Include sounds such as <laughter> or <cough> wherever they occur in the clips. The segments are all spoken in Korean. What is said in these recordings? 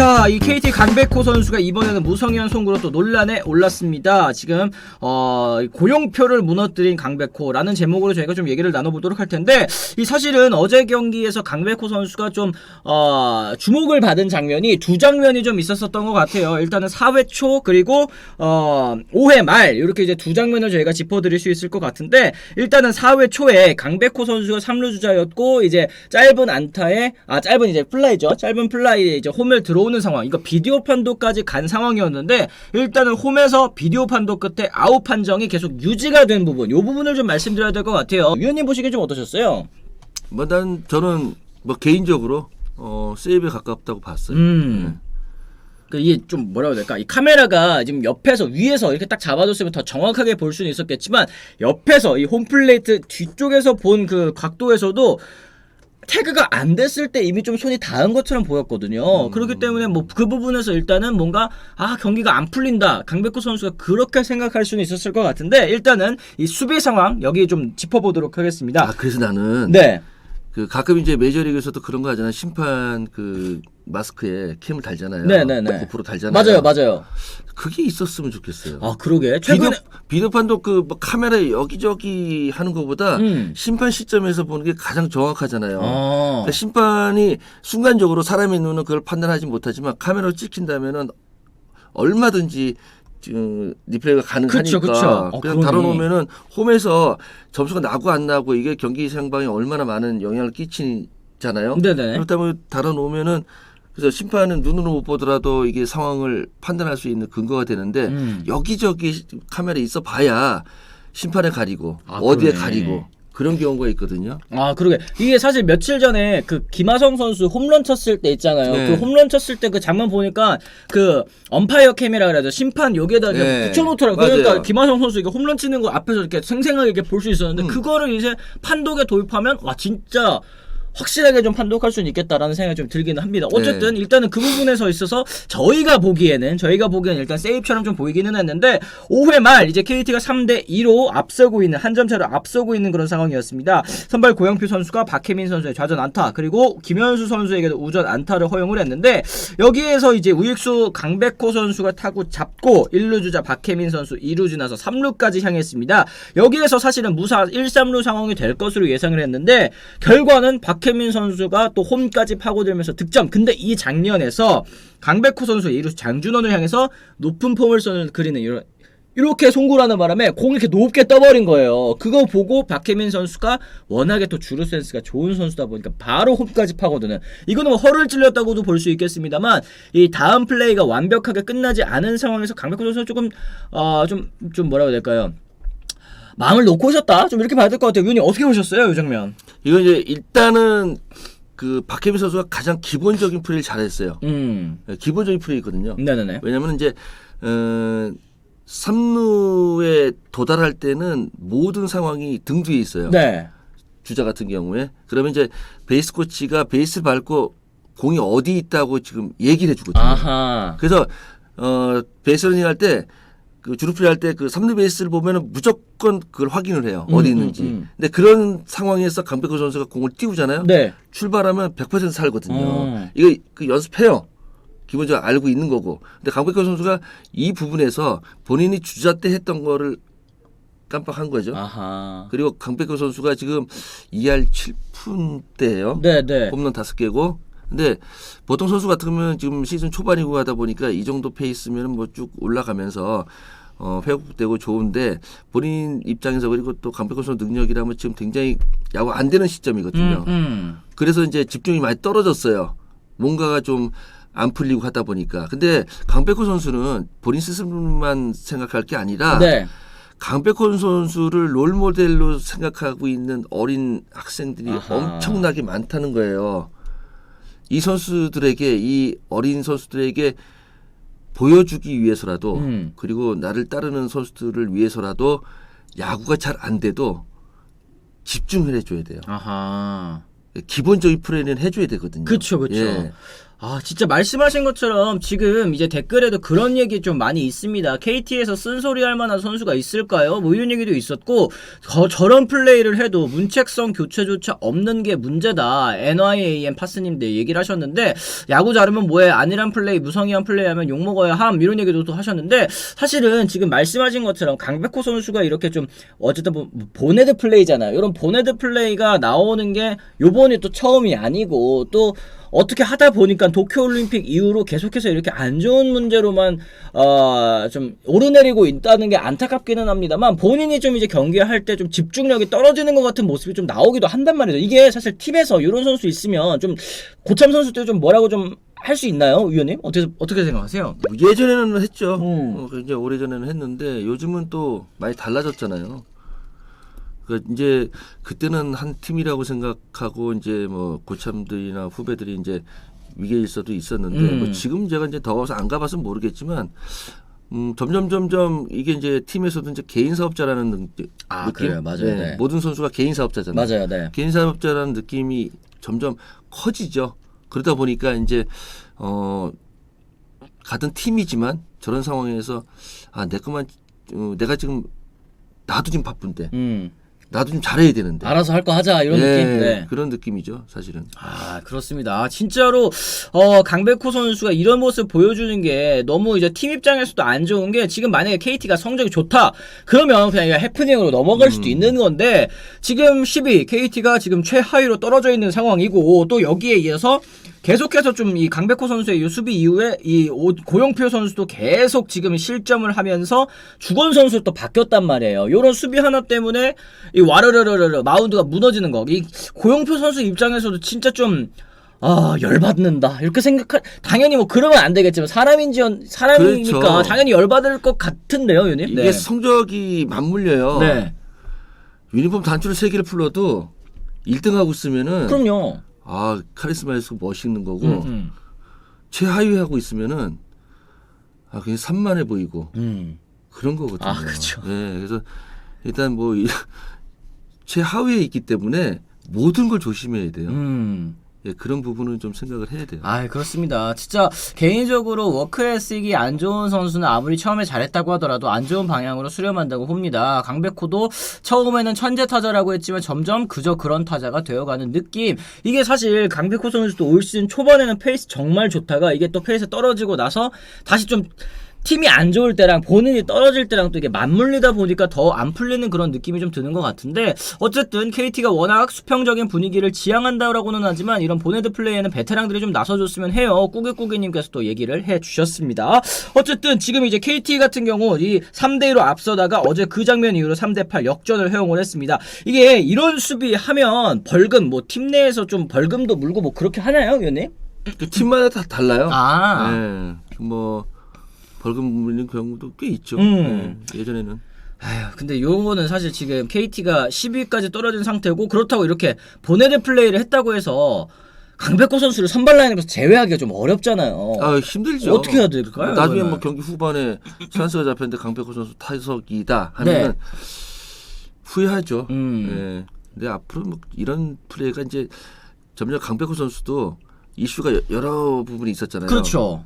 자, 이 KT 강백호 선수가 이번에는 무성현 송구로 또 논란에 올랐습니다. 지금 어, 고용표를 무너뜨린 강백호라는 제목으로 저희가 좀 얘기를 나눠보도록 할 텐데 이 사실은 어제 경기에서 강백호 선수가 좀 어, 주목을 받은 장면이 두 장면이 좀 있었었던 것 같아요. 일단은 4회 초 그리고 어, 5회 말 이렇게 이제 두 장면을 저희가 짚어드릴 수 있을 것 같은데 일단은 4회 초에 강백호 선수가 3루 주자였고 이제 짧은 안타에 아 짧은 이제 플라이죠. 짧은 플라이에 이제 홈을 들어 오는 상황. 이거 비디오 판도까지 간 상황이었는데 일단은 홈에서 비디오 판도 끝에 아웃 판정이 계속 유지가 된 부분. 이 부분을 좀 말씀드려야 될 것 같아요. 위원님 보시기에 좀 어떠셨어요? 뭐 난 저는 뭐 개인적으로 어 세이브에 가깝다고 봤어요. 음. 그 이게 좀 뭐라고 해야 될까? 이 카메라가 지금 옆에서 위에서 이렇게 딱 잡아줬으면 더 정확하게 볼 수는 있었겠지만 옆에서 이 홈플레이트 뒤쪽에서 본 그 각도에서도 태그가 안 됐을 때 이미 좀 손이 닿은 것처럼 보였거든요. 그렇기 때문에 뭐 그 부분에서 일단은 뭔가 아 경기가 안 풀린다. 강백호 선수가 그렇게 생각할 수는 있었을 것 같은데 일단은 이 수비 상황 여기 좀 짚어보도록 하겠습니다. 아 그래서 나는 네. 그 가끔 이제 메이저리그에서도 그런 거 하잖아. 심판 그 마스크에 캠을 달잖아요. 네네네. 고프로 달잖아요. 맞아요, 맞아요. 그게 있었으면 좋겠어요. 아 그러게 비디오, 최근에 비디오판도 그뭐 카메라 여기저기 하는 것보다 음. 심판 시점에서 보는 게 가장 정확하잖아요. 어. 그러니까 심판이 순간적으로 사람의 눈은 그걸 판단하지 못하지만 카메라로 찍힌다면은 얼마든지 지금 리플레이가 가능하니까 그쵸, 그쵸. 어, 그냥. 다뤄놓으면은 홈에서 점수가 나고 안 나고 이게 경기 상방에 얼마나 많은 영향을 끼치잖아요. 네네. 그렇다면 다뤄놓으면은 그래서 심판은 눈으로 못 보더라도 이게 상황을 판단할 수 있는 근거가 되는데 음. 여기저기 카메라 있어 봐야 심판에 가리고 아, 어디에 그러네. 가리고 그런 경우가 있거든요. 아 그러게 이게 사실 며칠 전에 그 김하성 선수 홈런 쳤을 때 있잖아요. 네. 그 홈런 쳤을 때 그 장면 보니까 그 엄파이어 캠이라 그래야죠. 심판 여기에다 네. 붙여놓더라고요. 그러니까 맞아요. 김하성 선수 이게 홈런 치는 거 앞에서 이렇게 생생하게 이렇게 볼 수 있었는데 음. 그거를 이제 판독에 도입하면 와 진짜 확실하게 좀 판독할 수는 있겠다라는 생각이 좀 들기는 합니다. 네. 어쨌든 일단은 그 부분에서 있어서 저희가 보기에는 저희가 보기에는 일단 세이프처럼 좀 보이기는 했는데 5회 말 이제 KT가 3대 2로 앞서고 있는 한 점 차로 앞서고 있는 그런 상황이었습니다. 선발 고영표 선수가 박혜민 선수의 좌전 안타 그리고 김현수 선수에게도 우전 안타를 허용을 했는데 여기에서 이제 우익수 강백호 선수가 타고 잡고 1루 주자 박혜민 선수 2루 지나서 3루까지 향했습니다. 여기에서 사실은 무사 1, 3루 상황이 될 것으로 예상을 했는데 결과는 박 혜민 선수가 또 홈까지 파고들면서 득점. 근데 이 장면에서 강백호 선수 2루 장준원을 향해서 높은 포물선을 그리는 이런 이렇게 송구를 하는 바람에 공이 이렇게 높게 떠버린 거예요. 그거 보고 박혜민 선수가 워낙에 또 주루 센스가 좋은 선수다 보니까 바로 홈까지 파고드는 이거는 뭐 허를 찔렸다고도 볼 수 있겠습니다만 이 다음 플레이가 완벽하게 끝나지 않은 상황에서 강백호 선수는 조금 어좀좀 좀 뭐라고 해야 될까요? 마음을 놓고 오셨다. 좀 이렇게 봐야 될 것 같아요. 위원님 어떻게 보셨어요, 이 장면? 이건 이제 일단은 그 박혜민 선수가 가장 기본적인 플레이를 잘했어요. 음, 기본적인 플레이거든요. 네네네. 왜냐하면 이제 어, 3루에 도달할 때는 모든 상황이 등 뒤에 있어요. 네. 주자 같은 경우에 그러면 이제 베이스 코치가 베이스 밟고 공이 어디 있다고 지금 얘기를 해주거든요. 아하. 그래서 어 베이스 러닝 할 때 그 주루플레이 할때그 3루 베이스를 보면은 무조건 그걸 확인을 해요. 음, 어디 음, 있는지. 음. 근데 그런 상황에서 강백호 선수가 공을 띄우잖아요. 네. 출발하면 100% 살거든요. 어. 이거 그 연습해요. 기본적으로 알고 있는 거고. 근데 강백호 선수가 이 부분에서 본인이 주자 때 했던 거를 깜빡한 거죠. 아하. 그리고 강백호 선수가 지금 2할 7푼 대예요. 네, 네. 홈런 다섯 개고. 근데 보통 선수 같으면 지금 시즌 초반이고 하다 보니까 이 정도 페이스면 뭐 쭉 올라가면서 어, 회복되고 좋은데 본인 입장에서 그리고 또 강백호 선수 능력이라면 지금 굉장히 야구 안 되는 시점이거든요. 음, 음. 그래서 이제 집중이 많이 떨어졌어요. 뭔가가 좀 안 풀리고 하다 보니까. 근데 강백호 선수는 본인 스스로만 생각할 게 아니라 네. 강백호 선수를 롤 모델로 생각하고 있는 어린 학생들이 아하. 엄청나게 많다는 거예요. 이 선수들에게 이 어린 선수들에게 보여주기 위해서라도 음. 그리고 나를 따르는 선수들을 위해서라도 야구가 잘 안 돼도 집중을 해줘야 돼요. 아하. 기본적인 플레이는 해줘야 되거든요. 그쵸, 그쵸. 예. 아, 진짜 말씀하신 것처럼 지금 이제 댓글에도 그런 얘기 좀 많이 있습니다. KT에서 쓴소리 할 만한 선수가 있을까요? 뭐 이런 얘기도 있었고, 저, 저런 플레이를 해도 문책성 교체조차 없는 게 문제다. NYAM 파스님들 얘기를 하셨는데, 야구 잘하면 뭐해? 아니란 플레이, 무성의한 플레이 하면 욕먹어야 함. 이런 얘기도 또 하셨는데, 사실은 지금 말씀하신 것처럼 강백호 선수가 이렇게 좀, 어쨌든 뭐 보네드 플레이잖아요. 이런 보네드 플레이가 나오는 게 요번이 또 처음이 아니고, 또, 어떻게 하다 보니까 도쿄올림픽 이후로 계속해서 이렇게 안 좋은 문제로만 어 좀 오르내리고 있다는 게 안타깝기는 합니다만 본인이 좀 이제 경기할 때 좀 집중력이 떨어지는 것 같은 모습이 좀 나오기도 한단 말이죠. 이게 사실 팀에서 이런 선수 있으면 좀 고참 선수들 좀 뭐라고 좀 할수 있나요, 위원님? 어떻게 어떻게 생각하세요? 뭐 예전에는 했죠. 음. 어, 굉장히 오래 전에는 했는데 요즘은 또 많이 달라졌잖아요. 그 이제 그때는 한 팀이라고 생각하고 이제 뭐 고참들이나 후배들이 이제 위기에 있어도 있었는데 음. 뭐 지금 제가 이제 더 가서 안 가봐서 모르겠지만 음 점점 점점 이게 이제 팀에서도 이제 개인 사업자라는 느- 아, 느낌. 그래요. 맞아요. 네. 모든 선수가 개인 사업자잖아요. 맞아요, 네. 개인 사업자라는 느낌이 점점 커지죠. 그러다 보니까 이제 어 같은 팀이지만 저런 상황에서 아 내 것만 어, 내가 지금 나도 지금 바쁜데 음, 나도 좀 잘해야 되는데 알아서 할 거 하자 이런 예, 느낌. 네. 그런 느낌이죠 사실은 아 그렇습니다. 진짜로 어 강백호 선수가 이런 모습 보여주는 게 너무 이제 팀 입장에서도 안 좋은 게 지금 만약에 KT가 성적이 좋다 그러면 그냥 해프닝으로 넘어갈 수도 있는 건데 지금 10위 KT가 지금 최하위로 떨어져 있는 상황이고 또 여기에 이어서 계속해서 좀 이 강백호 선수의 이 수비 이후에 이 오- 고영표 선수도 계속 지금 실점을 하면서 주건 선수 또 바뀌었단 말이에요. 요런 수비 하나 때문에 이 와르르르르 마운드가 무너지는 거. 이 고영표 선수 입장에서도 진짜 좀 아, 열받는다. 이렇게 생각할, 당연히 뭐 그러면 안 되겠지만, 사람인지, 사람이니까 그렇죠. 당연히 열받을 것 같은데요, 유님? 이게 성적이 맞물려요. 네. 유니폼 단추를 세 개를 풀러도 1등 하고 있으면은 그럼요. 아 카리스마 있고 멋있는 거고 음, 음. 최하위 하고 있으면은 아 그냥 산만해 보이고 음. 그런 거거든요. 아, 그렇죠. 네, 그래서 일단 뭐 이- <laughs> 최하위에 있기 때문에 모든 걸 조심해야 돼요. 음. 예, 그런 부분은 좀 생각을 해야 돼요. 아, 그렇습니다. 진짜 개인적으로 워크에스익이 안 좋은 선수는 아무리 처음에 잘했다고 하더라도 안 좋은 방향으로 수렴한다고 봅니다. 강백호도 처음에는 천재 타자라고 했지만 점점 그저 그런 타자가 되어가는 느낌. 이게 사실 강백호 선수도 올 시즌 초반에는 페이스 정말 좋다가 이게 또 페이스 떨어지고 나서 다시 좀 팀이 안 좋을 때랑 본인이 떨어질 때랑 또 이게 맞물리다 보니까 더 안 풀리는 그런 느낌이 좀 드는 것 같은데 어쨌든 KT가 워낙 수평적인 분위기를 지향한다라고는 하지만 이런 보네드 플레이에는 베테랑들이 좀 나서줬으면 해요. 꾸기꾸기님께서 또 얘기를 해주셨습니다. 어쨌든 지금 이제 KT 같은 경우 이 3대 1로 앞서다가 어제 그 장면 이후로 3대 8 역전을 허용을 했습니다. 이게 이런 수비 하면 벌금 뭐 팀 내에서 좀 벌금도 물고 뭐 그렇게 하나요, 위원님? 그 팀마다 다 달라요. 아. 네, 뭐 벌금 물리는 경우도 꽤 있죠. 음. 네, 예전에는 아휴, 근데 요거는 사실 지금 KT가 10위까지 떨어진 상태고 그렇다고 이렇게 보네드 플레이를 했다고 해서 강백호 선수를 선발 라인에서 제외하기가 좀 어렵잖아요. 아 힘들죠. 어떻게 해야 될까요, 나중에 이거는? 뭐 경기 후반에 찬스가 잡혔는데 강백호 선수 타석이다 하면은 네. 후회하죠. 음. 예. 근데 앞으로 뭐 이런 플레이가 이제 점점 강백호 선수도 이슈가 여- 여러 부분이 있었잖아요. 그렇죠.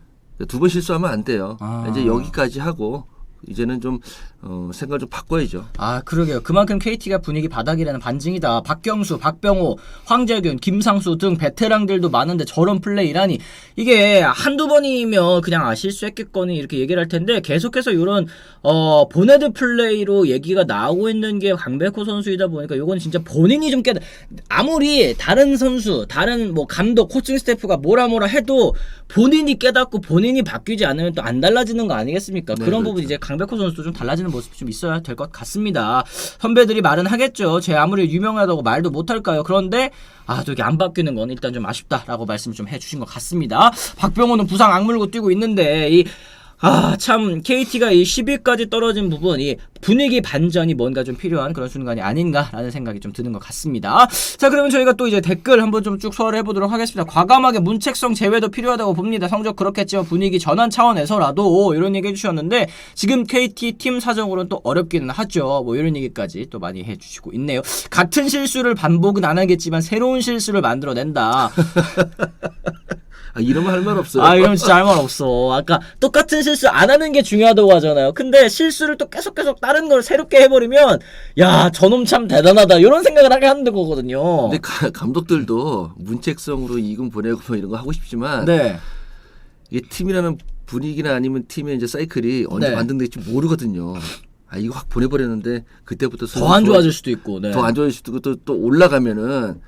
두 번 실수하면 안 돼요. 아. 이제 여기까지 하고 이제는 좀 어, 생각을 좀 바꿔야죠. 아, 그러게요. 그만큼 KT가 분위기 바닥이라는 반증이다. 박경수, 박병호, 황재균, 김상수 등 베테랑들도 많은데 저런 플레이라니. 이게 한두 번이면 그냥 아, 실수했겠거니 이렇게 얘기를 할 텐데 계속해서 이런, 어, 보네드 플레이로 얘기가 나오고 있는 게 강백호 선수이다 보니까 이건 진짜 본인이 좀 깨다. 아무리 다른 선수, 다른 뭐 감독, 코칭 스태프가 뭐라 뭐라 해도 본인이 깨닫고 본인이 바뀌지 않으면 또 안 달라지는 거 아니겠습니까? 네, 그런 그렇죠. 부분 이제 강 백호 선수도 좀 달라지는 모습이 좀 있어야 될 것 같습니다. 선배들이 말은 하겠죠. 제 아무리 유명하다고 말도 못할까요? 그런데 아, 또 이게 안 바뀌는 건 일단 좀 아쉽다라고 말씀을 좀 해주신 것 같습니다. 박병호는 부상 악물고 뛰고 있는데 이 아, 참, KT가 이 10위까지 떨어진 부분, 이 분위기 반전이 뭔가 좀 필요한 그런 순간이 아닌가라는 생각이 좀 드는 것 같습니다. 자, 그러면 저희가 또 이제 댓글 한번 좀 쭉 소화를 해보도록 하겠습니다. 과감하게 문책성 제외도 필요하다고 봅니다. 성적 그렇겠지만 분위기 전환 차원에서라도 이런 얘기 해주셨는데, 지금 KT 팀 사정으로는 또 어렵기는 하죠. 뭐 이런 얘기까지 또 많이 해주시고 있네요. 같은 실수를 반복은 안 하겠지만 새로운 실수를 만들어낸다. <laughs> 아, 이러면 할 말 없어요. 아 이러면 진짜 할 말 없어. 아까 똑같은 실수 안 하는 게 중요하다고 하잖아요. 근데 실수를 또 계속 계속 다른 걸 새롭게 해버리면 야 저놈 참 대단하다 이런 생각을 하게 하는 거거든요. 근데 가- 감독들도 문책성으로 이군 보내고 뭐 이런 거 하고 싶지만 네. 이게 팀이라는 분위기나 아니면 팀의 이제 사이클이 언제 네. 완등될지 모르거든요. 아 이거 확 보내버렸는데 그때부터 더 안 좋아질 수도 있고. 네. 더안 좋아질 수도 있고 또, 또 올라가면은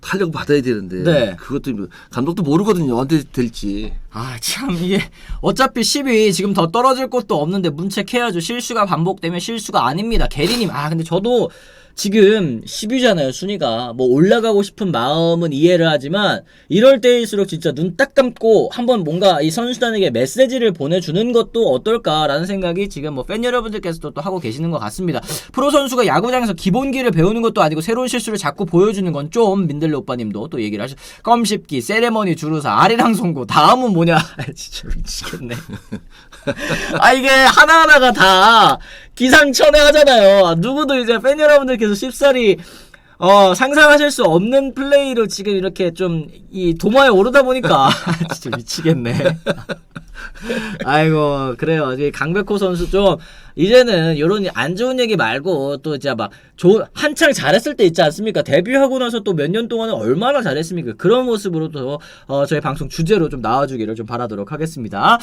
탄력 받아야 되는데 네. 그것도 뭐- 감독도 모르거든요 언제 될지. 아 참 이게 어차피 10위 지금 더 떨어질 것도 없는데 문책해야죠 실수가 반복되면 실수가 아닙니다 게리님 아 근데 저도 지금 10위잖아요 순위가. 뭐 올라가고 싶은 마음은 이해를 하지만 이럴 때일수록 진짜 눈 딱 감고 한번 뭔가 이 선수단에게 메시지를 보내주는 것도 어떨까라는 생각이 지금 뭐 팬 여러분들께서도 또 하고 계시는 것 같습니다. 프로 선수가 야구장에서 기본기를 배우는 것도 아니고 새로운 실수를 자꾸 보여주는 건 좀 민들레 오빠님도 또 얘기를 하셨 껌 씹기 세레머니 주루사 아리랑 송구 다음은 뭐냐. <laughs> 진짜 미치겠네. <laughs> 아 이게 하나하나가 다 기상천외하잖아요 누구도 이제 팬 여러분들께서 쉽사리 어 상상하실 수 없는 플레이로 지금 이렇게 좀 이 도마에 오르다 보니까 <laughs> 진짜 미치겠네 아이고 그래요. 강백호 선수 좀 이제는 이런 안 좋은 얘기 말고 또 이제 막 좋은 한창 잘했을 때 있지 않습니까? 데뷔하고 나서 또 몇 년 동안은 얼마나 잘했습니까? 그런 모습으로 또 어, 저희 방송 주제로 좀 나와주기를 좀 바라도록 하겠습니다.